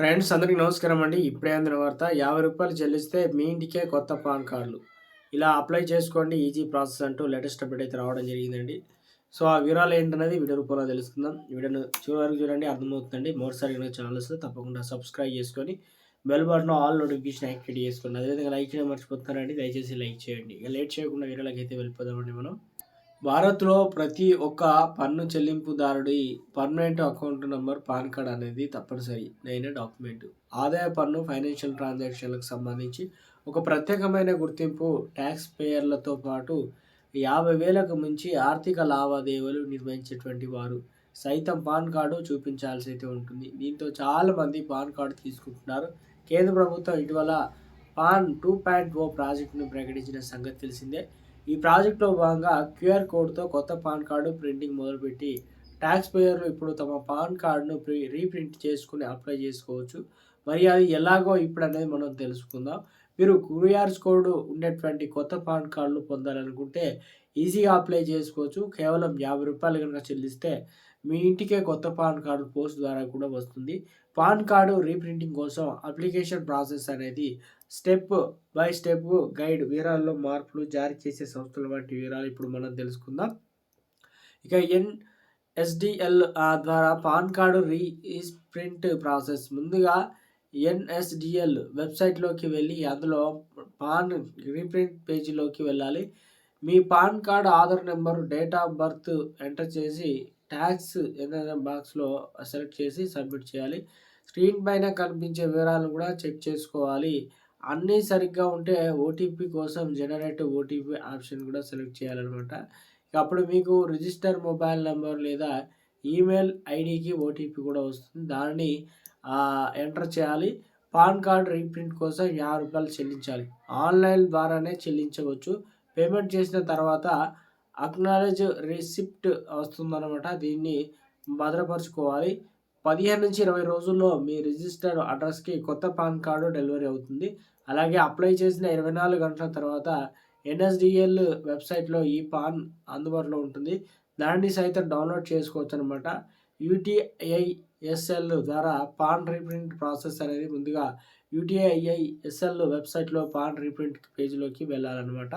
Friends అందరికీ నమస్కారం అండి. ఇప్పుడే అందిన వార్త యాభై రూపాయలు చెల్లిస్తే మీ ఇంటికే కొత్త పాన్ కార్డులు. ఇలా అప్లై చేసుకోండి. ఈజీ ప్రాసెస్ అంటూ లేటెస్ట్ అప్డేట్ అయితే రావడం జరిగిందండి. సో ఆ వివరాలు ఏంటనేది వీడియో రూపంలో తెలుసుకుందాం. వీడియోను చివరి వరకు చూడండి అర్థమవుతుందండి. మరోసారి కనుక ఛానల్ వస్తే తప్పకుండా సబ్స్క్రైబ్ చేసుకొని bell button all notification activate చేసుకోండి అదేవిధంగా లైక్ చేయడం మర్చిపోతున్నారండి. దయచేసి లైక్ చేయండి. ఇక లేట్ చేయకుండా వీడియోలోకి అయితే వెళ్ళిపోదామండి మనం. భారత్లో ప్రతి ఒక్క పన్ను చెల్లింపుదారుడి permanent account number PAN card అనేది తప్పనిసరి. అయిన డాక్యుమెంట్. ఆదాయ పన్ను ఫైనాన్షియల్ ట్రాన్సాక్షన్లకు సంబంధించి ఒక ప్రత్యేకమైన గుర్తింపు ట్యాక్స్ పేయర్లతో పాటు యాభై వేలకు మించి ఆర్థిక లావాదేవీలు నిర్వహించేటువంటి వారు. సైతం పాన్ కార్డు చూపించాల్సి అయితే ఉంటుంది. దీంతో చాలామంది పాన్ కార్డు తీసుకుంటున్నారు. కేంద్ర ప్రభుత్వం ఇటీవల పాన్ టూ పాయింట్ ఓ ప్రాజెక్టును ప్రకటించిన సంగతి తెలిసిందే. ఈ ప్రాజెక్టులో భాగంగా క్యూఆర్ కోడ్తో కొత్త పాన్ కార్డు ప్రింటింగ్ మొదలుపెట్టి ట్యాక్స్ పేయర్లు ఇప్పుడు తమ పాన్ కార్డును ప్రీ రీప్రింట్ చేసుకుని అప్లై చేసుకోవచ్చు. మరి అది ఎలాగో ఇప్పుడు అనేది మనం తెలుసుకుందాం. మీరు క్యూఆర్ కోడ్ ఉండేటువంటి కొత్త పాన్ కార్డులు పొందాలనుకుంటే ఈజీగా అప్లై చేసుకోవచ్చు. కేవలం యాభై రూపాయలు కనుక చెల్లిస్తే మీ ఇంటికే కొత్త పాన్ కార్డు పోస్ట్ ద్వారా కూడా వస్తుంది. పాన్ కార్డు రీప్రింటింగ్ కోసం అప్లికేషన్ ప్రాసెస్ అనేది స్టెప్ బై స్టెప్ గైడ్ వివరాల్లో మార్పులు జారీ చేసే సంస్థల వంటి వివరాలు ఇప్పుడు మనం తెలుసుకుందాం. ఇక ఎన్ ఎస్డిఎల్ ద్వారా పాన్ కార్డు రీప్రింట్ ప్రాసెస్ ముందుగా ఎన్ఎస్డిఎల్ వెబ్సైట్లోకి వెళ్ళి అందులో పాన్ రీప్రింట్ పేజీలోకి వెళ్ళాలి. మీ PAN card Aadhaar number date of birth enter చేసి ట్యాక్స్ ఏదైనా బాక్స్లో సెలెక్ట్ చేసి సబ్మిట్ చేయాలి. స్క్రీన్ పైన కనిపించే వివరాలు కూడా చెక్ చేసుకోవాలి. అన్నీ సరిగ్గా ఉంటే ఓటీపీ కోసం జనరేట్ ఓటీపీ ఆప్షన్ కూడా సెలెక్ట్ చేయాలన్నమాట. ఇక అప్పుడు మీకు రిజిస్టర్ మొబైల్ నెంబర్ లేదా ఈమెయిల్ ఐడికి ఓటీపీ కూడా వస్తుంది. దానిని ఎంటర్ చేయాలి. పాన్ కార్డ్ రీప్రింట్ కోసం యాభై రూపాయలు చెల్లించాలి. ఆన్లైన్ ద్వారానే చెల్లించవచ్చు. పేమెంట్ చేసిన తర్వాత అక్నాలెడ్జ్ రిసిప్ట్ వస్తుందన్నమాట. దీన్ని భద్రపరచుకోవాలి. పదిహేను నుంచి ఇరవై రోజుల్లో మీ రిజిస్టర్ అడ్రస్కి కొత్త పాన్ కార్డు డెలివరీ అవుతుంది. అలాగే అప్లై చేసిన ఇరవై నాలుగు గంటల తర్వాత ఎన్ఎస్డిఎల్ వెబ్సైట్లో ఈ పాన్ అందుబాటులో ఉంటుంది. దాన్ని సైతం డౌన్లోడ్ చేసుకోవచ్చు అనమాట యూటీఐఎస్ఎల్ ద్వారా పాన్ రీప్రింట్ ప్రాసెస్ అనేది ముందుగా యూటీఐఐఎస్ఎల్ వెబ్సైట్లో పాన్ రీప్రింట్ పేజీలోకి వెళ్ళాలన్నమాట.